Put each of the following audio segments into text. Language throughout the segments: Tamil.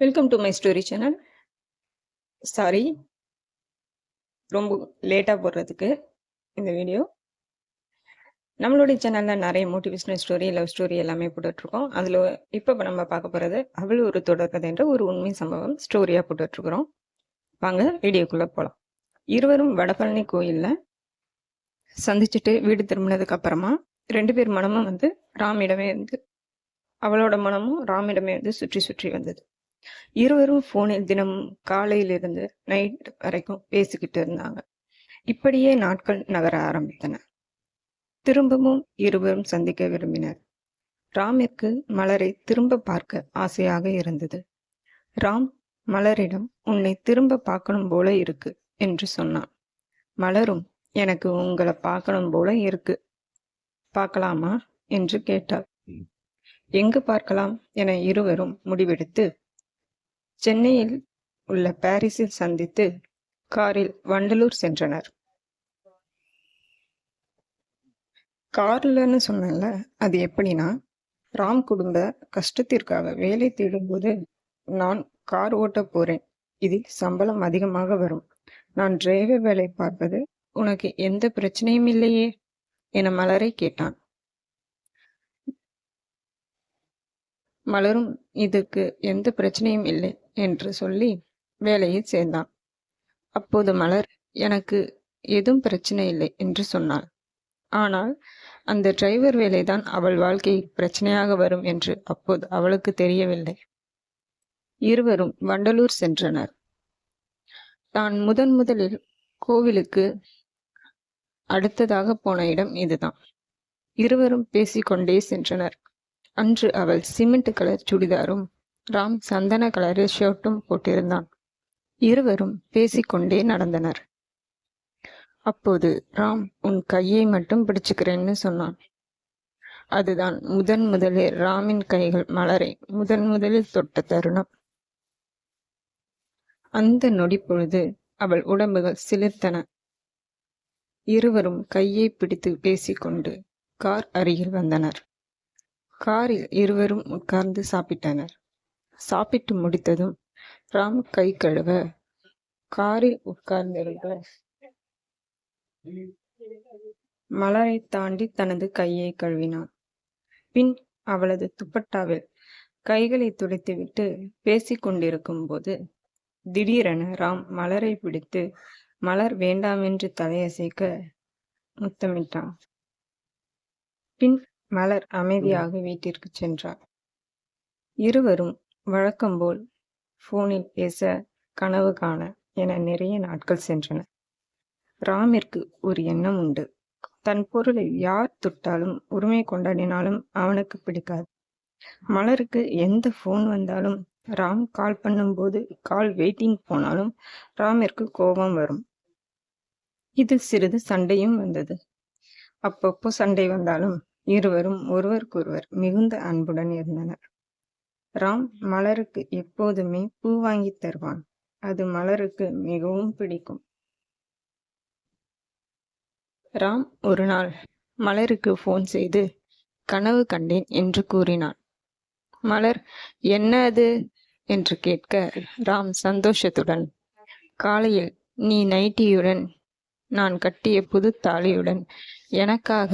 Welcome to my story channel sorry ரொம்ப லேட்டாக போடுறதுக்கு இந்த வீடியோ நம்மளுடைய சேனலில் நிறைய மோட்டிவேஷனல் ஸ்டோரி லவ் ஸ்டோரி எல்லாமே போட்டுட்ருக்கோம். அதில் இப்போ நம்ம பார்க்க போகிறது அவள் ஒரு தொடர்கதை என்ற ஒரு உண்மை சம்பவம் ஸ்டோரியாக போட்டுட்ருக்குறோம். வாங்க வீடியோக்குள்ளே போகலாம் இருவரும் வடபழனி கோயிலில் சந்திச்சுட்டு வீடு திரும்பினதுக்கு அப்புறமா ரெண்டு பேர் மனமும் வந்து ராமிடமே வந்து அவளோட மனமும் ராமிடமே வந்து சுற்றி சுற்றி வந்தது. இருவரும் போனில் தினமும் காலையிலிருந்து நைட் வரைக்கும் பேசிக்கிட்டு இருந்தாங்க. இப்படியே நாட்கள் நகர ஆரம்பித்தன. திரும்பவும் இருவரும் சந்திக்க விரும்பினர். ராமிற்கு மலரை திரும்ப பார்க்க ஆசையாக இருந்தது. ராம் மலரிடம் உன்னை திரும்ப பார்க்கணும் போல இருக்கு என்று சொன்னான். மலரும் எனக்கு உங்களை பார்க்கணும் போல இருக்கு. பார்க்கலாமா? என்று கேட்டாள். எங்கு பார்க்கலாம்? என இருவரும் முடிவெடுத்து சென்னையில் உள்ள பாரிஸில் சந்தித்து காரில் வண்டலூர் சென்றனர். கார்லன்னு சொன்னேன்ல அது எப்படின்னா ராம் குடும்ப கஷ்டத்திற்காக வேலை தேடும்போது நான் கார் ஓட்ட போறேன். இதில் சம்பளம் அதிகமாக வரும். நான் டிரைவர் வேலை பார்ப்பது உனக்கு எந்த பிரச்சனையும் இல்லையே என மலரை கேட்டான். மலரும் இதுக்கு எந்த பிரச்சனையும் இல்லை என்று சொல்லி வேலையில் சேர்ந்தான். அப்போது மலர் எனக்கு எதுவும் பிரச்சனை இல்லை என்று சொன்னாள். ஆனால் அந்த டிரைவர் வேலைதான் அவள் வாழ்க்கை பிரச்சனையாக வரும் என்று அப்போது அவளுக்கு தெரியவில்லை. இருவரும் வண்டலூர் சென்றனர். தான் முதன் முதலில் கோவிலுக்கு அடுத்ததாக போன இடம் இதுதான். இருவரும் பேசிக்கொண்டே சென்றனர். அன்று அவள் சிமெண்ட் கலர் சுடிதாரும் ராம் சந்தன கலரில் ஷர்ட்டும் போட்டிருந்தான். இருவரும் பேசிக்கொண்டே நடந்தனர். அப்போது ராம் உன் கையை மட்டும் பிடிச்சுக்கிறேன்னு சொன்னான். அதுதான் முதன் முதலில் ராமின் கைகள் மலரை முதன் முதலில் தொட்ட தருணம். அந்த நொடி பொழுது அவள் உடம்புகள் சிலிர்த்தன. இருவரும் கையை பிடித்து பேசிக்கொண்டு கார் அருகில் வந்தனர். காரில் இருவரும் உட்கார்ந்து சாப்பிட்டனர். சாப்பிட்டு முடித்ததும் ராம் கை கழுவ காரில் உட்கார்ந்திருந்த மலரை தாண்டி தனது கையை கழுவினான். பின் அவளது துப்பட்டாவில் கைகளை துடைத்துவிட்டு பேசிக் கொண்டிருக்கும் போது திடீரென ராம் மலரை பிடித்து மலர் வேண்டாமென்று தலையசைக்க முத்தமிட்டான். பின் மலர் அமைதியாக வீட்டிற்கு சென்றார். இருவரும் வழக்கம்போல் போனில் பேச கனவு காண என நிறைய நாட்கள் சென்றன. ராமிற்கு ஒரு எண்ணம் உண்டு. தன் பொருளை யார் தொட்டாலும் உரிமை கொண்டாடினாலும் அவனுக்கு பிடிக்காது. மலருக்கு எந்த ஃபோன் வந்தாலும் ராம் கால் பண்ணும்போது கால் வெயிட்டிங் போனாலும் ராமிற்கு கோபம் வரும். இது சிறிது சண்டையும் வந்தது. அப்பப்போ சண்டை வந்தாலும் இருவரும் ஒருவருக்கொருவர் மிகுந்த அன்புடன் இருந்தனர். ராம் மலருக்கு எப்போதுமே பூ வாங்கி தருவான். அது மலருக்கு மிகவும் பிடிக்கும். ராம் ஒரு நாள் மலருக்கு ஃபோன் செய்து கனவு கண்டேன் என்று கூறினான். மலர் என்ன அது? என்று கேட்க ராம் சந்தோஷத்துடன் காலையில் நீ நைட்டியுடன் நான் கட்டிய புது தாலியுடன் எனக்காக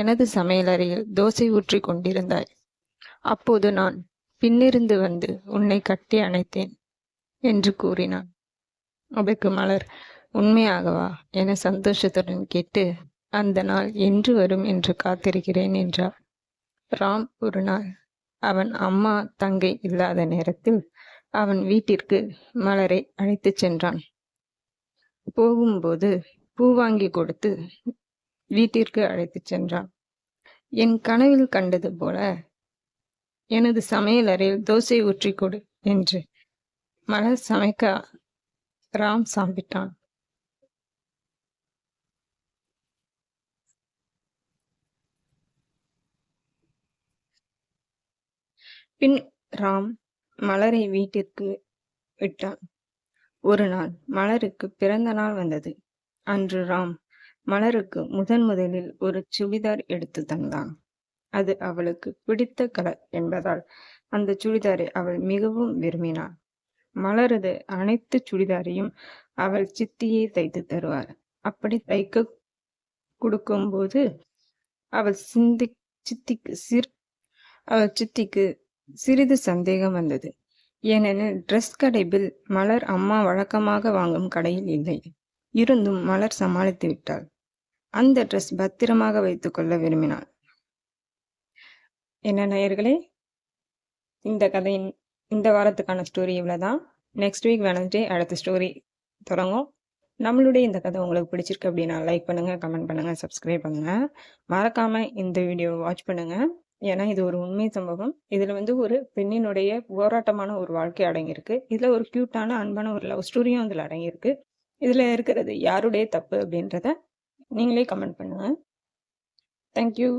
எனது சமையலறையில் தோசை ஊற்றி கொண்டிருந்தாய். அப்போது நான் பின்னிருந்து வந்து உன்னை கட்டி அணைத்தேன் என்று கூறினான். அதற்கு மலர் உண்மையாகவா என சந்தோஷத்துடன் கேட்டு அந்த நாள் என்று வரும் என்று காத்திருக்கிறேன் என்றார் ராம் ஒரு நாள் அவன் அம்மா தங்கை இல்லாத நேரத்தில் அவன் வீட்டிற்கு மலரை அழைத்துச் சென்றான். போகும்போது பூ வாங்கி கொடுத்து வீட்டிற்கு அழைத்துச் சென்றான். என் கனவில் கண்டது போல எனது சமையலறையில் தோசை ஊற்றி கொடு என்று மலர் சமைக்க ராம் சாம்பிட்டான். பின் ராம் மலரை வீட்டிற்கு விட்டான். ஒரு நாள் மலருக்கு பிறந்த நாள் வந்தது. அன்று ராம் மலருக்கு முதன் முதலில் ஒரு சுடிதார் எடுத்து தந்தான். அது அவளுக்கு பிடித்த கலர் என்பதால் அந்த சுடிதாரை அவள் மிகவும் விரும்பினாள். மலரது அனைத்து சுடிதாரையும் அவள் சித்தியே தைத்து தருவார். அப்படி தைக்க கொடுக்கும்போது அவள் சிந்தி சித்திக்கு சிற் அவள் சித்திக்கு சிறிது சந்தேகம் வந்தது. ஏனெனில் ட்ரெஸ் கடை பில் மலர் அம்மா வழக்கமாக வாங்கும் கடையில் இல்லை. இருந்தும் மலர் சமாளித்து விட்டாள். அந்த ட்ரெஸ் பத்திரமாக வைத்துக்கொள்ள விரும்பினாள். என்ன நேயர்களே இந்த கதையின் இந்த வாரத்துக்கான ஸ்டோரி இவ்வளோதான் நெக்ஸ்ட் வீக் வெனஸ்டே அடுத்த ஸ்டோரி தொடங்கும் நம்மளுடைய இந்த கதை உங்களுக்கு பிடிச்சிருக்கு அப்படின்னா லைக் பண்ணுங்கள் கமெண்ட் பண்ணுங்கள் சப்ஸ்கிரைப் பண்ணுங்கள் மறக்காமல் இந்த வீடியோ வாட்ச் பண்ணுங்கள் ஏன்னா இது ஒரு உண்மை சம்பவம். இதில் வந்து ஒரு பெண்ணினுடைய போராட்டமான ஒரு வாழ்க்கை அடங்கியிருக்கு. இதில் ஒரு க்யூட்டான அன்பான ஒரு லவ் ஸ்டோரியும் அதில் அடங்கியிருக்கு. இதில் இருக்கிறது யாருடைய தப்பு அப்படின்றத நீங்களே கமெண்ட் பண்ணுங்கள் தேங்க்யூ